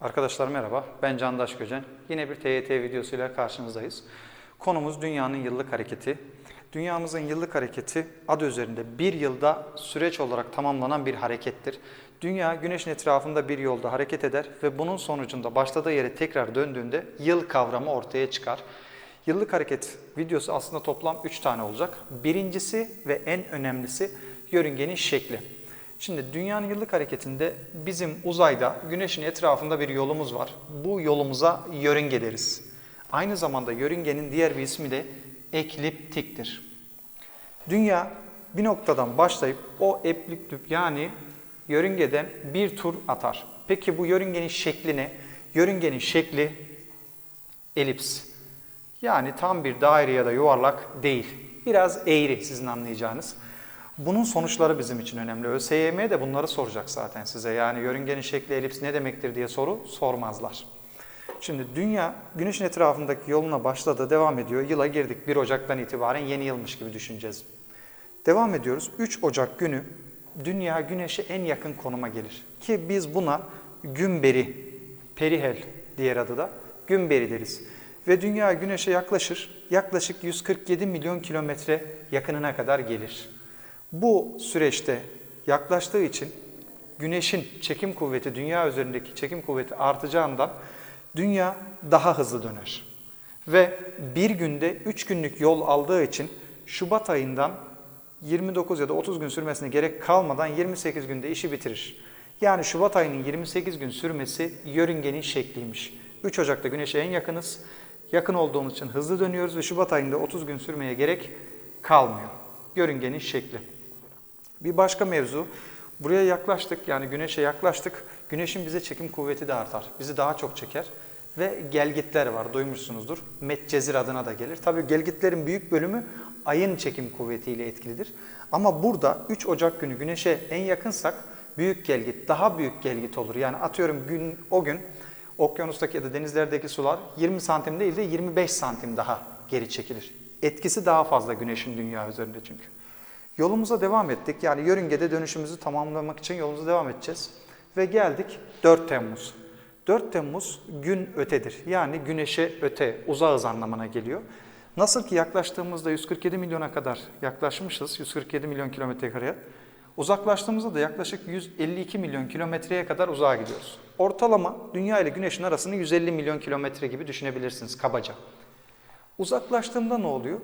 Arkadaşlar merhaba, ben Candaş Göcen. Yine bir TYT videosuyla karşınızdayız. Konumuz dünyanın yıllık hareketi. Dünyamızın yıllık hareketi adı üzerinde bir yılda süreç olarak tamamlanan bir harekettir. Dünya güneşin etrafında bir yolda hareket eder ve bunun sonucunda başladığı yere tekrar döndüğünde yıl kavramı ortaya çıkar. Yıllık hareket videosu aslında toplam 3 tane olacak. Birincisi ve en önemlisi yörüngenin şekli. Şimdi dünyanın yıllık hareketinde bizim uzayda güneşin etrafında bir yolumuz var. Bu yolumuza yörünge deriz. Aynı zamanda yörüngenin diğer bir ismi de ekliptiktir. Dünya bir noktadan başlayıp o ekliptik yani yörüngeden bir tur atar. Peki bu yörüngenin şekli ne? Yörüngenin şekli elips. Yani tam bir daire ya da yuvarlak değil. Biraz eğri sizin anlayacağınız. Bunun sonuçları bizim için önemli. ÖSYM de bunları soracak zaten size. Yani yörüngenin şekli elips ne demektir diye soru sormazlar. Şimdi dünya güneşin etrafındaki yoluna başladı, devam ediyor. Yıla girdik 1 Ocak'tan itibaren yeni yılmış gibi düşüneceğiz. Devam ediyoruz. 3 Ocak günü dünya güneşe en yakın konuma gelir. Ki biz buna gümberi, perihel diğer adı da gümberi deriz. Ve dünya güneşe yaklaşır. Yaklaşık 147 milyon kilometre yakınına kadar gelir. Bu süreçte yaklaştığı için güneşin çekim kuvveti, dünya üzerindeki çekim kuvveti artacağından dünya daha hızlı döner. Ve bir günde 3 günlük yol aldığı için Şubat ayından 29 ya da 30 gün sürmesine gerek kalmadan 28 günde işi bitirir. Yani Şubat ayının 28 gün sürmesi yörüngenin şekliymiş. 3 Ocak'ta güneşe en yakınız. Yakın olduğumuz için hızlı dönüyoruz ve Şubat ayında 30 gün sürmeye gerek kalmıyor. Yörüngenin şekli. Bir başka mevzu, buraya yaklaştık yani güneşe yaklaştık. Güneşin bize çekim kuvveti de artar. Bizi daha çok çeker. Ve gelgitler var, duymuşsunuzdur. Metcezir adına da gelir. Tabii gelgitlerin büyük bölümü ayın çekim kuvvetiyle etkilidir. Ama burada 3 Ocak günü güneşe en yakınsak büyük gelgit, daha büyük gelgit olur. Yani atıyorum gün o gün okyanustaki ya da denizlerdeki sular 20 santim değil de 25 santim daha geri çekilir. Etkisi daha fazla güneşin dünya üzerinde çünkü. Yolumuza devam ettik. Yani yörüngede dönüşümüzü tamamlamak için yolumuza devam edeceğiz. Ve geldik 4 Temmuz. 4 Temmuz gün ötedir. Yani güneşe öte, uzağız anlamına geliyor. Nasıl ki yaklaştığımızda 147 milyona kadar yaklaşmışız, 147 milyon kilometre kareye. Uzaklaştığımızda da yaklaşık 152 milyon kilometreye kadar uzağa gidiyoruz. Ortalama Dünya ile Güneş'in arasını 150 milyon kilometre gibi düşünebilirsiniz kabaca. Uzaklaştığımda ne oluyor?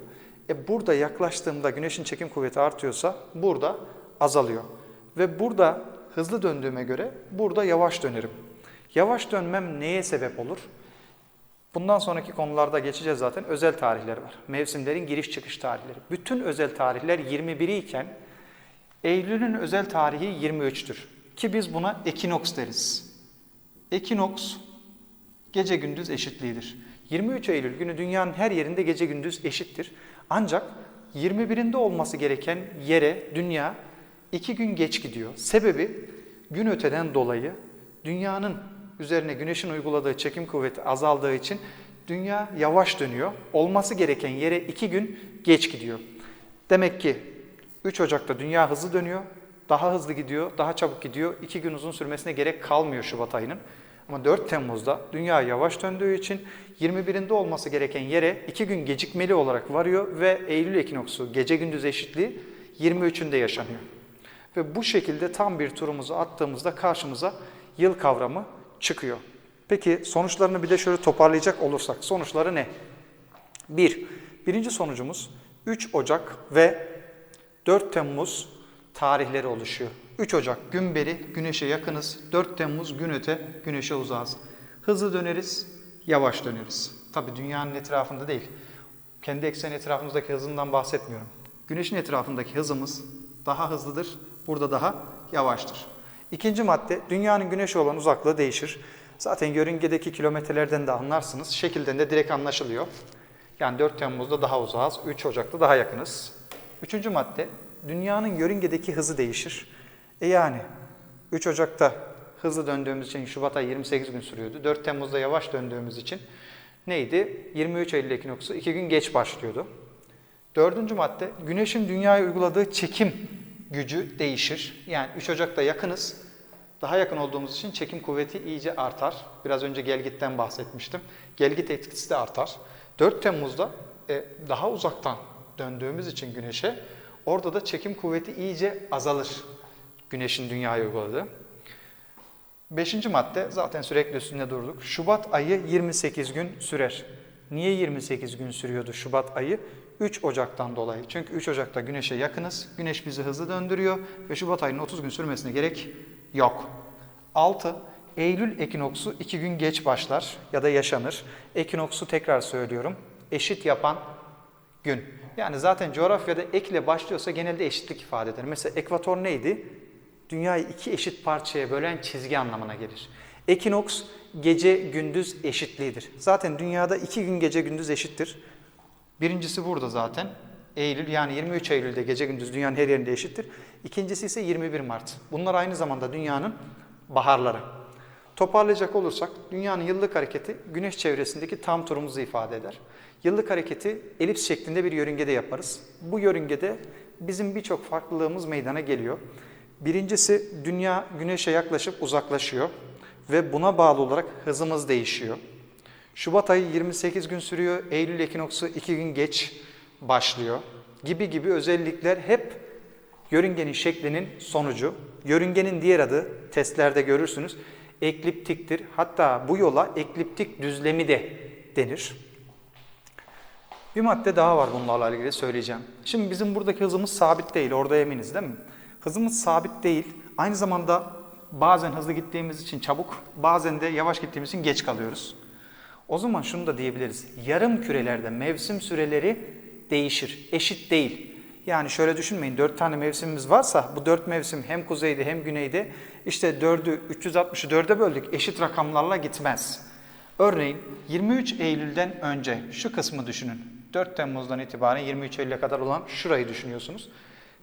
E burada yaklaştığımda güneşin çekim kuvveti artıyorsa burada azalıyor. Ve burada hızlı döndüğüme göre burada yavaş dönerim. Yavaş dönmem neye sebep olur? Bundan sonraki konularda geçeceğiz zaten. Özel tarihler var. Mevsimlerin giriş çıkış tarihleri. Bütün özel tarihler 21'i iken Eylül'ün özel tarihi 23'tür. Ki biz buna ekinoks deriz. Ekinoks gece gündüz eşitliğidir. 23 Eylül günü dünyanın her yerinde gece gündüz eşittir. Ancak 21'inde olması gereken yere dünya iki gün geç gidiyor. Sebebi gün öteden dolayı dünyanın üzerine güneşin uyguladığı çekim kuvveti azaldığı için dünya yavaş dönüyor. Olması gereken yere iki gün geç gidiyor. Demek ki 3 Ocak'ta dünya hızlı dönüyor, daha hızlı gidiyor, daha çabuk gidiyor. İki gün uzun sürmesine gerek kalmıyor Şubat ayının. Ama 4 Temmuz'da dünya yavaş döndüğü için 21'inde olması gereken yere 2 gün gecikmeli olarak varıyor ve Eylül ekinoksu gece gündüz eşitliği 23'ünde yaşanıyor. Ve bu şekilde tam bir turumuzu attığımızda karşımıza yıl kavramı çıkıyor. Peki sonuçlarını bir de şöyle toparlayacak olursak sonuçları ne? Bir, birinci sonucumuz 3 Ocak ve 4 Temmuz tarihleri oluşuyor. 3 Ocak gün beri güneşe yakınız. 4 Temmuz gün öte güneşe uzağız. Hızlı döneriz, yavaş döneriz. Tabi dünyanın etrafında değil. Kendi eksen etrafımızdaki hızından bahsetmiyorum. Güneşin etrafındaki hızımız daha hızlıdır. Burada daha yavaştır. İkinci madde dünyanın güneşe olan uzaklığı değişir. Zaten yörüngedeki kilometrelerden de anlarsınız. Şekilden de direkt anlaşılıyor. Yani 4 Temmuz'da daha uzağız, 3 Ocak'ta daha yakınız. Üçüncü madde dünyanın yörüngedeki hızı değişir. E yani 3 Ocak'ta hızlı döndüğümüz için Şubat ayı 28 gün sürüyordu. 4 Temmuz'da yavaş döndüğümüz için neydi? 23 Eylül ekinoksu 2 gün geç başlıyordu. Dördüncü madde güneşin dünyaya uyguladığı çekim gücü değişir. Yani 3 Ocak'ta yakınız, Daha yakın olduğumuz için çekim kuvveti iyice artar. Biraz önce gelgitten bahsetmiştim. Gelgit etkisi de artar. 4 Temmuz'da e, daha uzaktan döndüğümüz için güneşe orada da çekim kuvveti iyice azalır. Güneşin dünyaya uyguladığı. Beşinci madde zaten sürekli üstünde durduk. Şubat ayı 28 gün sürer. Niye 28 gün sürüyordu Şubat ayı? 3 Ocak'tan dolayı. Çünkü 3 Ocak'ta güneşe yakınız. Güneş bizi hızlı döndürüyor ve Şubat ayının 30 gün sürmesine gerek yok. 6. Eylül ekinoksu 2 gün geç başlar ya da yaşanır. Ekinoksu tekrar söylüyorum. Eşit yapan gün. Yani zaten coğrafyada ekle başlıyorsa genelde eşitlik ifade eder. Mesela ekvator neydi? Dünyayı iki eşit parçaya bölen çizgi anlamına gelir. Ekinoks gece gündüz eşitliğidir. Zaten dünyada iki gün gece gündüz eşittir. Birincisi burada zaten. Eylül yani 23 Eylül'de gece gündüz dünyanın her yerinde eşittir. İkincisi ise 21 Mart. Bunlar aynı zamanda dünyanın baharları. Toparlayacak olursak dünyanın yıllık hareketi güneş çevresindeki tam turumuzu ifade eder. Yıllık hareketi elips şeklinde bir yörüngede yaparız. Bu yörüngede bizim birçok farklılığımız meydana geliyor. Birincisi dünya güneşe yaklaşıp uzaklaşıyor ve buna bağlı olarak hızımız değişiyor. Şubat ayı 28 gün sürüyor, Eylül ekinoksu 2 gün geç başlıyor gibi gibi özellikler hep yörüngenin şeklinin sonucu. Yörüngenin diğer adı testlerde görürsünüz ekliptiktir. Hatta bu yola ekliptik düzlemi de denir. Bir madde daha var bunlarla ilgili söyleyeceğim. Şimdi bizim buradaki hızımız sabit değil, orada eminiz değil mi? Hızımız sabit değil. Aynı zamanda bazen hızlı gittiğimiz için çabuk, bazen de yavaş gittiğimiz için geç kalıyoruz. O zaman şunu da diyebiliriz. Yarım kürelerde mevsim süreleri değişir. Eşit değil. Yani şöyle düşünmeyin. Dört tane mevsimimiz varsa bu dört mevsim hem kuzeyde hem güneyde işte dördü 360'ı dörde böldük. Eşit rakamlarla gitmez. Örneğin 23 Eylül'den önce şu kısmı düşünün. 4 Temmuz'dan itibaren 23 Eylül'e kadar olan şurayı düşünüyorsunuz.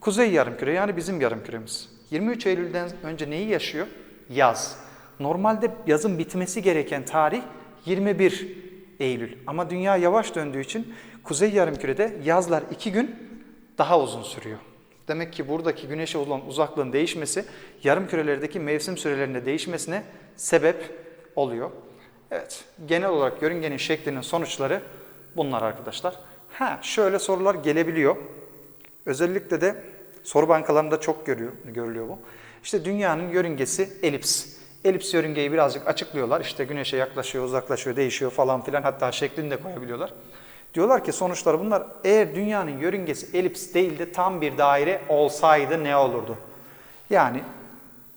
Kuzey yarımküre yani bizim yarımküremiz. 23 Eylül'den önce neyi yaşıyor? Yaz. Normalde yazın bitmesi gereken tarih 21 Eylül. Ama dünya yavaş döndüğü için kuzey yarımkürede yazlar 2 gün daha uzun sürüyor. Demek ki buradaki güneşe olan uzaklığın değişmesi yarım kürelerdeki mevsim sürelerinde değişmesine sebep oluyor. Evet, genel olarak yörüngenin şeklinin sonuçları bunlar arkadaşlar. Ha, şöyle sorular gelebiliyor. Özellikle de soru bankalarında çok görülüyor bu. İşte dünyanın yörüngesi elips. Elips yörüngeyi birazcık açıklıyorlar. İşte güneşe yaklaşıyor, uzaklaşıyor, değişiyor falan filan. Hatta şeklini de koyabiliyorlar. Diyorlar ki sonuçlar bunlar eğer dünyanın yörüngesi elips değil de tam bir daire olsaydı ne olurdu? Yani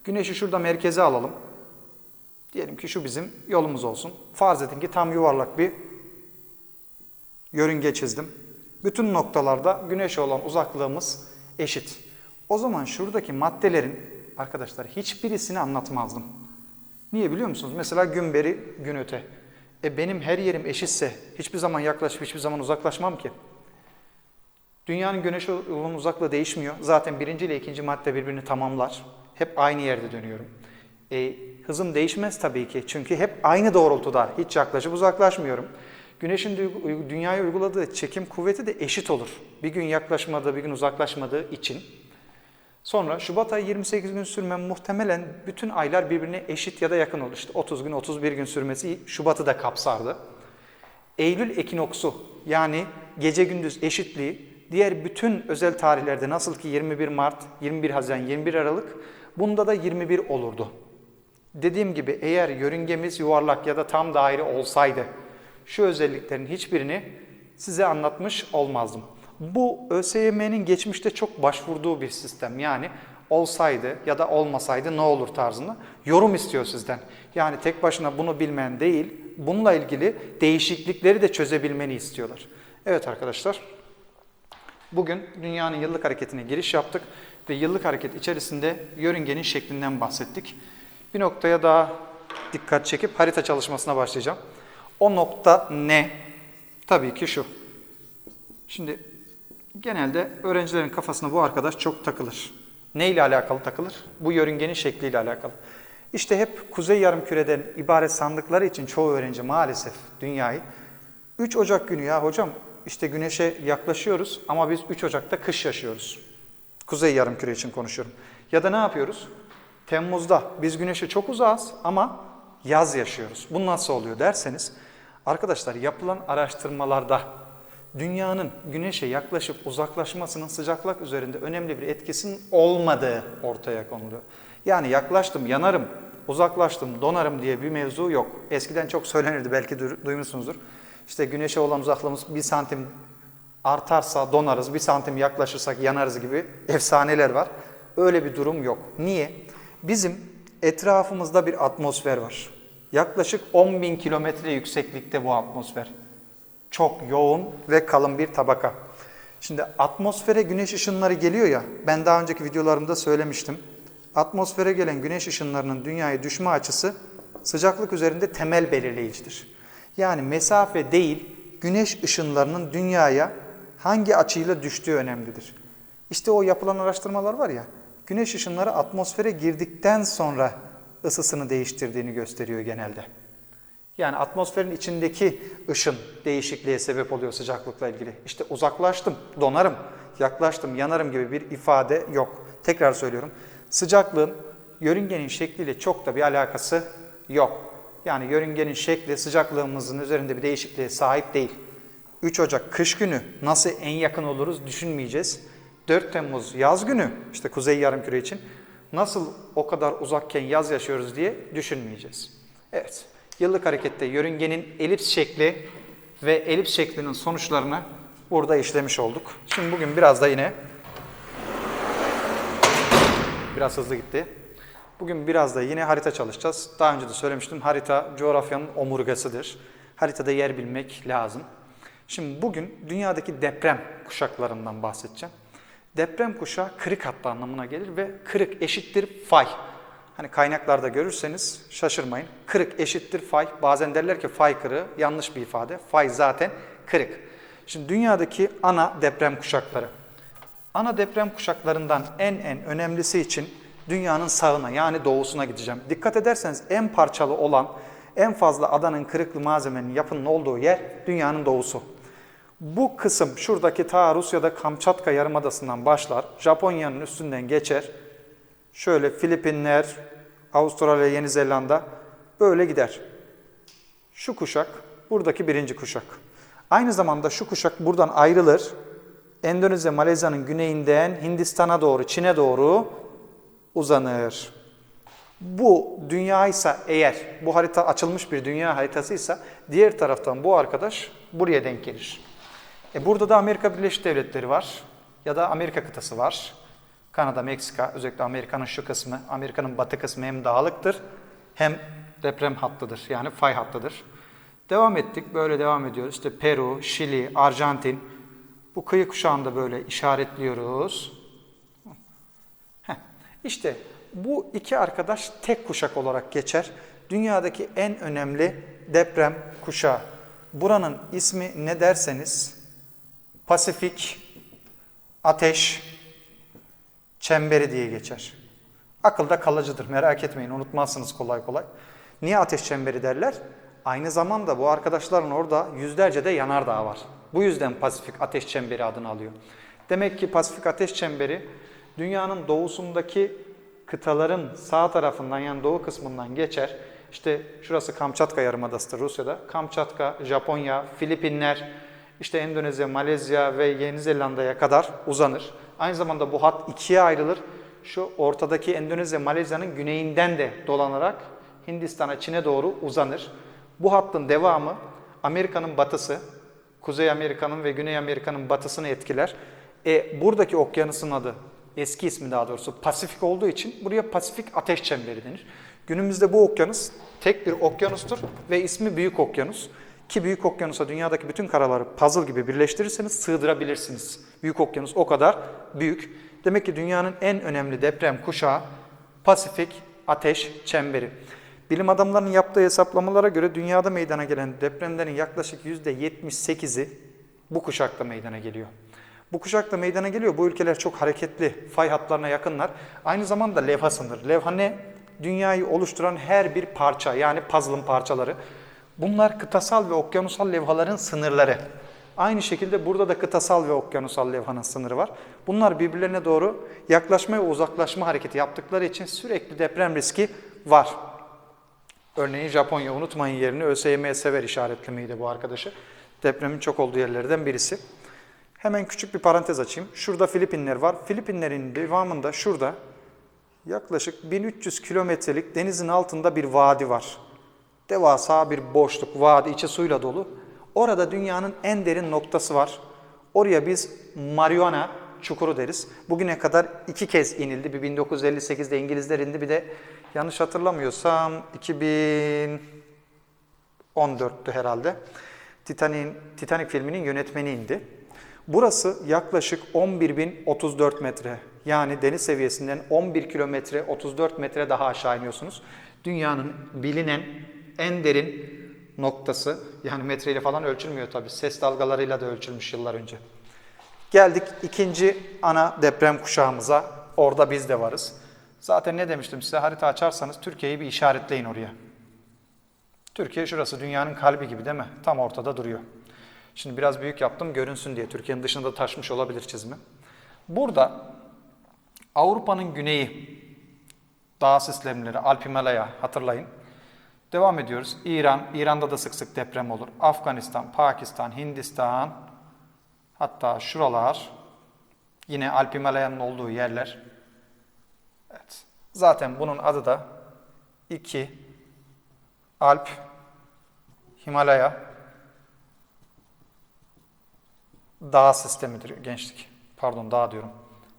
güneşi şurada merkeze alalım. Diyelim ki şu bizim yolumuz olsun. Farz edin ki tam yuvarlak bir yörünge çizdim. Bütün noktalarda güneşe olan uzaklığımız eşit. O zaman şuradaki maddelerin arkadaşlar hiçbirisini anlatmazdım. Niye biliyor musunuz? Mesela gün beri gün öte. E benim her yerim eşitse hiçbir zaman yaklaşıp hiçbir zaman uzaklaşmam ki. Dünyanın güneşe olan uzaklığı değişmiyor. Zaten birinci ile ikinci madde birbirini tamamlar. Hep aynı yerde dönüyorum. E, hızım değişmez tabii ki. Çünkü hep aynı doğrultuda. Hiç yaklaşıp uzaklaşmıyorum. Güneşin dünyaya uyguladığı çekim kuvveti de eşit olur. Bir gün yaklaşmadığı, bir gün uzaklaşmadığı için. Sonra Şubat ayı 28 gün sürme muhtemelen bütün aylar birbirine eşit ya da yakın olur. İşte 30 gün, 31 gün sürmesi Şubat'ı da kapsardı. Eylül ekinoksu yani gece gündüz eşitliği diğer bütün özel tarihlerde nasıl ki 21 Mart, 21 Haziran, 21 Aralık bunda da 21 olurdu. Dediğim gibi eğer yörüngemiz yuvarlak ya da tam daire olsaydı şu özelliklerin hiçbirini size anlatmış olmazdım. Bu ÖSYM'nin geçmişte çok başvurduğu bir sistem. Yani olsaydı ya da olmasaydı ne olur tarzında yorum istiyor sizden. Yani tek başına bunu bilmen değil, bununla ilgili değişiklikleri de çözebilmeni istiyorlar. Evet arkadaşlar, bugün dünyanın yıllık hareketine giriş yaptık ve yıllık hareket içerisinde yörüngenin şeklinden bahsettik. Bir noktaya daha dikkat çekip harita çalışmasına başlayacağım. O nokta ne? Tabii ki şu. Şimdi genelde öğrencilerin kafasına bu arkadaş çok takılır. Ne ile alakalı takılır? Bu yörüngenin şekliyle alakalı. İşte hep kuzey yarımküreden ibaret sandıkları için çoğu öğrenci maalesef dünyayı 3 Ocak günü ya hocam işte güneşe yaklaşıyoruz ama biz 3 Ocak'ta kış yaşıyoruz. Kuzey yarımküre için konuşuyorum. Ya da ne yapıyoruz? Temmuz'da biz güneşe çok uzağız ama yaz yaşıyoruz. Bu nasıl oluyor derseniz arkadaşlar yapılan araştırmalarda dünyanın güneşe yaklaşıp uzaklaşmasının sıcaklık üzerinde önemli bir etkisinin olmadığı ortaya konuluyor. Yani yaklaştım yanarım, uzaklaştım donarım diye bir mevzu yok. Eskiden çok söylenirdi belki du- duymuşsunuzdur. İşte güneşe olan uzaklığımız bir santim artarsa donarız, bir santim yaklaşırsak yanarız gibi efsaneler var. Öyle bir durum yok. Niye? Bizim etrafımızda bir atmosfer var. Yaklaşık 10 bin kilometre yükseklikte bu atmosfer. Çok yoğun ve kalın bir tabaka. Şimdi atmosfere güneş ışınları geliyor ya, ben daha önceki videolarımda söylemiştim. Atmosfere gelen güneş ışınlarının dünyaya düşme açısı sıcaklık üzerinde temel belirleyicidir. Yani mesafe değil, güneş ışınlarının dünyaya hangi açıyla düştüğü önemlidir. İşte o yapılan araştırmalar var ya, güneş ışınları atmosfere girdikten sonra ısısını değiştirdiğini gösteriyor genelde. Yani atmosferin içindeki ışın değişikliğe sebep oluyor sıcaklıkla ilgili. İşte uzaklaştım, donarım, yaklaştım, yanarım gibi bir ifade yok. Tekrar söylüyorum. Sıcaklığın yörüngenin şekliyle çok da bir alakası yok. Yani yörüngenin şekli sıcaklığımızın üzerinde bir değişikliğe sahip değil. 3 Ocak kış günü nasıl en yakın oluruz düşünmeyeceğiz. 4 Temmuz yaz günü işte kuzey yarımküre için nasıl o kadar uzakken yaz yaşıyoruz diye düşünmeyeceğiz. Evet, yıllık harekette yörüngenin elips şekli ve elips şeklinin sonuçlarını burada işlemiş olduk. Şimdi bugün biraz da yine biraz hızlı gitti. Bugün biraz da yine harita çalışacağız. Daha önce de söylemiştim harita coğrafyanın omurgasıdır. Haritada yer bilmek lazım. Şimdi bugün dünyadaki deprem kuşaklarından bahsedeceğim. Deprem kuşağı kırık hattı anlamına gelir ve kırık eşittir fay. Hani kaynaklarda görürseniz şaşırmayın. Kırık eşittir fay. Bazen derler ki fay kırığı yanlış bir ifade. Fay zaten kırık. Şimdi dünyadaki ana deprem kuşakları. Ana deprem kuşaklarından en en önemlisi için dünyanın sağına yani doğusuna gideceğim. Dikkat ederseniz en parçalı olan, en fazla adanın kırıklı malzemenin yapının olduğu yer dünyanın doğusu. Bu kısım şuradaki ta Rusya'da Kamçatka Yarımadası'ndan başlar. Japonya'nın üstünden geçer. Şöyle Filipinler, Avustralya, Yeni Zelanda böyle gider. Şu kuşak buradaki birinci kuşak. Aynı zamanda şu kuşak buradan ayrılır. Endonezya, Malezya'nın güneyinden Hindistan'a doğru, Çin'e doğru uzanır. Bu dünyaysa eğer bu harita açılmış bir dünya haritasıysa diğer taraftan bu arkadaş buraya denk gelir. E burada da Amerika Birleşik Devletleri var ya da Amerika kıtası var. Kanada, Meksika, özellikle Amerika'nın şu kısmı, Amerika'nın batı kısmı hem dağlıktır hem deprem hattıdır. Yani fay hattıdır. Devam ettik, böyle devam ediyoruz. İşte Peru, Şili, Arjantin. Bu kıyı kuşağında böyle işaretliyoruz. Heh. İşte bu iki arkadaş tek kuşak olarak geçer. Dünyadaki en önemli deprem kuşağı. Buranın ismi ne derseniz Pasifik Ateş Çemberi diye geçer. Akılda kalıcıdır merak etmeyin unutmazsınız kolay kolay. Niye ateş çemberi derler? Aynı zamanda bu arkadaşların orada yüzlerce de yanardağ var. Bu yüzden Pasifik Ateş Çemberi adını alıyor. Demek ki Pasifik Ateş Çemberi dünyanın doğusundaki kıtaların sağ tarafından yani doğu kısmından geçer. İşte şurası Kamçatka Yarımadası'dır Rusya'da. Kamçatka, Japonya, Filipinler, işte Endonezya, Malezya ve Yeni Zelanda'ya kadar uzanır. Aynı zamanda bu hat ikiye ayrılır. Şu ortadaki Endonezya, Malezya'nın güneyinden de dolanarak Hindistan'a, Çin'e doğru uzanır. Bu hattın devamı Amerika'nın batısı, Kuzey Amerika'nın ve Güney Amerika'nın batısını etkiler. E, buradaki okyanusun adı, eski ismi daha doğrusu Pasifik olduğu için buraya Pasifik Ateş Çemberi denir. Günümüzde bu okyanus tek bir okyanustur ve ismi Büyük Okyanus. Ki Büyük Okyanus'a dünyadaki bütün karaları puzzle gibi birleştirirseniz sığdırabilirsiniz. Büyük Okyanus o kadar büyük. Demek ki dünyanın en önemli deprem kuşağı Pasifik Ateş Çemberi. Bilim adamlarının yaptığı hesaplamalara göre dünyada meydana gelen depremlerin yaklaşık %78'i bu kuşakta meydana geliyor. Bu kuşakta meydana geliyor. Bu ülkeler çok hareketli, fay hatlarına yakınlar. Aynı zamanda levhasındır. Levha ne? Dünyayı oluşturan her bir parça yani puzzle'ın parçaları. Bunlar kıtasal ve okyanusal levhaların sınırları. Aynı şekilde burada da kıtasal ve okyanusal levhanın sınırı var. Bunlar birbirlerine doğru yaklaşma ve uzaklaşma hareketi yaptıkları için sürekli deprem riski var. Örneğin Japonya unutmayın yerini ÖSYM sever işaretlemeydi bu arkadaşı. Depremin çok olduğu yerlerden birisi. Hemen küçük bir parantez açayım. Şurada Filipinler var. Filipinlerin devamında şurada yaklaşık 1300 kilometrelik denizin altında bir vadi var. Devasa bir boşluk, vadi içi suyla dolu. Orada dünyanın en derin noktası var. Oraya biz Mariana çukuru deriz. Bugüne kadar iki kez inildi. Bir 1958'de İngilizler indi bir de yanlış hatırlamıyorsam 2014'tü herhalde. Titanic, Titanic filminin yönetmeni indi. Burası yaklaşık 11.034 metre. Yani deniz seviyesinden 11 kilometre 34 metre daha aşağı iniyorsunuz. Dünyanın bilinen en derin noktası yani metreyle falan ölçülmüyor tabi. Ses dalgalarıyla da ölçülmüş yıllar önce. Geldik ikinci ana deprem kuşağımıza. Orada biz de varız. Zaten ne demiştim size harita açarsanız Türkiye'yi bir işaretleyin oraya. Türkiye şurası dünyanın kalbi gibi değil mi? Tam ortada duruyor. Şimdi biraz büyük yaptım görünsün diye. Türkiye'nin dışında da taşmış olabilir çizimi. Burada Avrupa'nın güneyi, dağ sistemleri, Alp Himalaya hatırlayın. Devam ediyoruz. İran, İran'da da sık sık deprem olur. Afganistan, Pakistan, Hindistan, hatta şuralar yine Alp Himalaya'nın olduğu yerler. Evet. Zaten bunun adı da 2 Alp Himalaya dağ sistemidir gençlik. Pardon dağ diyorum.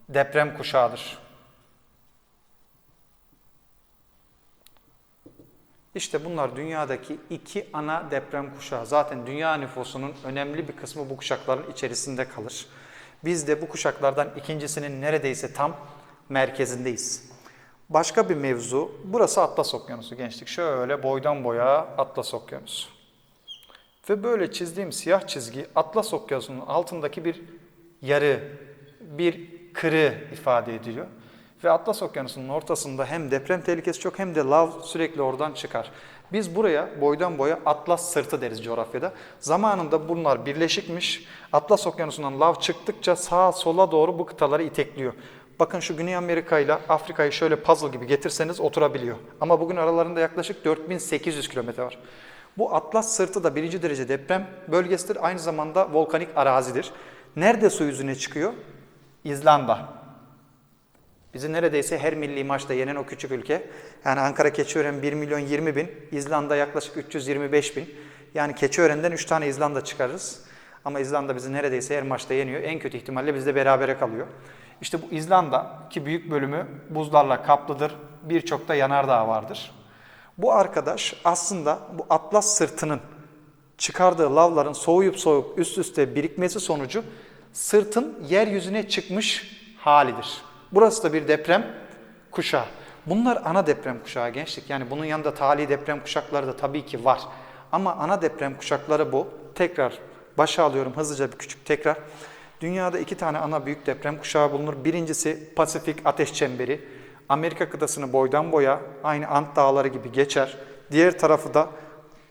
Deprem kuşağıdır. İşte bunlar dünyadaki iki ana deprem kuşağı. Zaten dünya nüfusunun önemli bir kısmı bu kuşakların içerisinde kalır. Biz de bu kuşaklardan ikincisinin neredeyse tam merkezindeyiz. Başka bir mevzu, burası Atlas Okyanusu gençlik. Şöyle boydan boya Atlas Okyanusu. Ve böyle çizdiğim siyah çizgi Atlas Okyanusu'nun altındaki bir yarı, bir kırı ifade ediyor. Ve Atlas Okyanusu'nun ortasında hem deprem tehlikesi çok hem de lav sürekli oradan çıkar. Biz buraya boydan boya Atlas sırtı deriz coğrafyada. Zamanında bunlar birleşikmiş. Atlas Okyanusu'ndan lav çıktıkça sağa sola doğru bu kıtaları itekliyor. Bakın şu Güney Amerika ile Afrika'yı şöyle puzzle gibi getirseniz oturabiliyor. Ama bugün aralarında yaklaşık 4800 kilometre var. Bu Atlas sırtı da birinci derece deprem bölgesidir. Aynı zamanda volkanik arazidir. Nerede su yüzüne çıkıyor? İzlanda. Bizi neredeyse her milli maçta yenen o küçük ülke. Yani Ankara Keçiören 1 milyon 20 bin, İzlanda yaklaşık 325 bin. Yani Keçiören'den 3 tane İzlanda çıkarırız. Ama İzlanda bizi neredeyse her maçta yeniyor. En kötü ihtimalle bizde berabere kalıyor. İşte bu İzlanda ki büyük bölümü buzlarla kaplıdır. Birçok da yanardağ vardır. Bu arkadaş aslında bu Atlas sırtının çıkardığı lavların soğuyup soğuyup üst üste birikmesi sonucu sırtın yeryüzüne çıkmış halidir. Burası da bir deprem kuşağı. Bunlar ana deprem kuşağı gençlik. Yani bunun yanında tali deprem kuşakları da tabii ki var. Ama ana deprem kuşakları bu. Tekrar başa alıyorum hızlıca bir küçük tekrar. Dünyada iki tane ana büyük deprem kuşağı bulunur. Birincisi Pasifik Ateş Çemberi. Amerika kıtasını boydan boya aynı Ant Dağları gibi geçer. Diğer tarafı da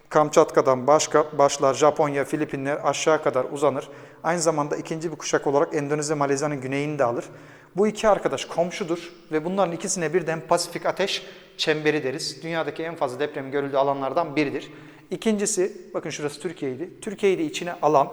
Kamçatka'dan başka başlar Japonya, Filipinler aşağı kadar uzanır. Aynı zamanda ikinci bir kuşak olarak Endonezya, Malezya'nın güneyini de alır. Bu iki arkadaş komşudur ve bunların ikisine birden Pasifik Ateş Çemberi deriz. Dünyadaki en fazla deprem görüldüğü alanlardan biridir. İkincisi, bakın şurası Türkiye'ydi. Türkiye'yi de içine alan,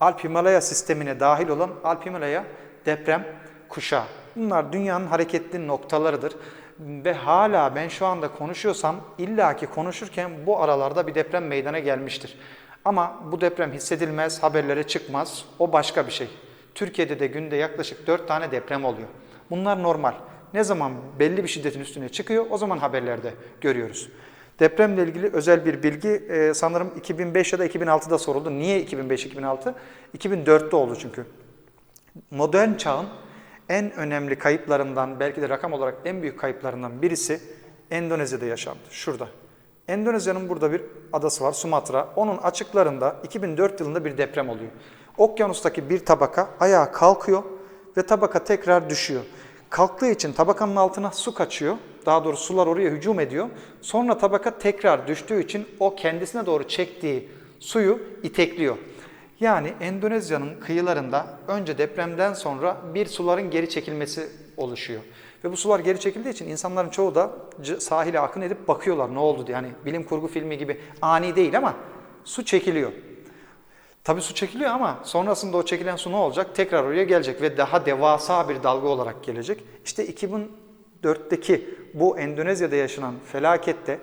Alp Himalaya sistemine dahil olan Alp Himalaya deprem kuşağı. Bunlar dünyanın hareketli noktalarıdır. Ve hala ben şu anda konuşuyorsam illaki konuşurken bu aralarda bir deprem meydana gelmiştir. Ama bu deprem hissedilmez, haberlere çıkmaz. O başka bir şey. Türkiye'de de günde yaklaşık 4 tane deprem oluyor. Bunlar normal. Ne zaman belli bir şiddetin üstüne çıkıyor o zaman haberlerde görüyoruz. Depremle ilgili özel bir bilgi e, sanırım 2005 ya da 2006'da soruldu. Niye 2005-2006? 2004'te oldu çünkü. Modern çağın en önemli kayıplarından, belki de rakam olarak en büyük kayıplarından birisi Endonezya'da yaşandı. Şurada. Endonezya'nın burada bir adası var, Sumatra. Onun açıklarında 2004 yılında bir deprem oluyor. Okyanustaki bir tabaka ayağa kalkıyor ve tabaka tekrar düşüyor. Kalktığı için tabakanın altına su kaçıyor. Daha doğrusu sular oraya hücum ediyor. Sonra tabaka tekrar düştüğü için o kendisine doğru çektiği suyu itekliyor. Yani Endonezya'nın kıyılarında önce depremden sonra bir suların geri çekilmesi oluşuyor. Ve bu sular geri çekildiği için insanların çoğu da sahile akın edip bakıyorlar ne oldu diye. Hani bilim kurgu filmi gibi ani değil ama su çekiliyor. Tabii su çekiliyor ama sonrasında o çekilen su ne olacak? Tekrar oraya gelecek ve daha devasa bir dalga olarak gelecek. İşte 2004'teki bu Endonezya'da yaşanan felakette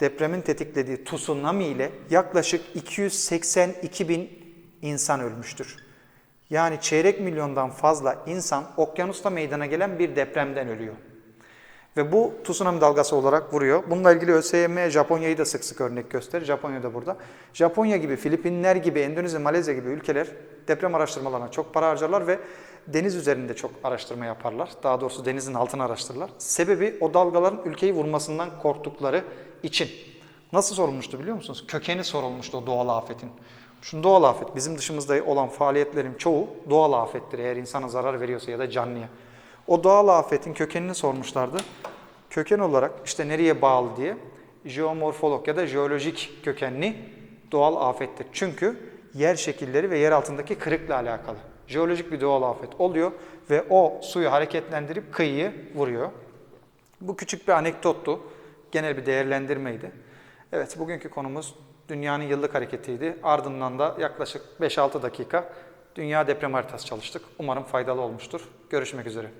depremin tetiklediği tsunami ile yaklaşık 282 bin insan ölmüştür. Yani çeyrek milyondan fazla insan okyanusta meydana gelen bir depremden ölüyor. Ve bu tsunami dalgası olarak vuruyor. Bununla ilgili ÖSYM Japonya'yı da sık sık örnek gösterir. Japonya da burada. Japonya gibi, Filipinler gibi, Endonezya, Malezya gibi ülkeler deprem araştırmalarına çok para harcarlar ve deniz üzerinde çok araştırma yaparlar. Daha doğrusu denizin altını araştırırlar. Sebebi o dalgaların ülkeyi vurmasından korktukları için. Nasıl sorulmuştu biliyor musunuz? Kökeni sorulmuştu o doğal afetin. Şu doğal afet, bizim dışımızda olan faaliyetlerin çoğu doğal afettir eğer insana zarar veriyorsa ya da canlıya. O doğal afetin kökenini sormuşlardı. Köken olarak işte nereye bağlı diye jeomorfolog ya da jeolojik kökenli doğal afettir. Çünkü yer şekilleri ve yer altındaki kırıkla alakalı. Jeolojik bir doğal afet oluyor ve o suyu hareketlendirip kıyıyı vuruyor. Bu küçük bir anekdottu. Genel bir değerlendirmeydi. Evet bugünkü konumuz dünyanın yıllık hareketiydi. Ardından da yaklaşık 5-6 dakika dünya deprem haritası çalıştık. Umarım faydalı olmuştur. Görüşmek üzere.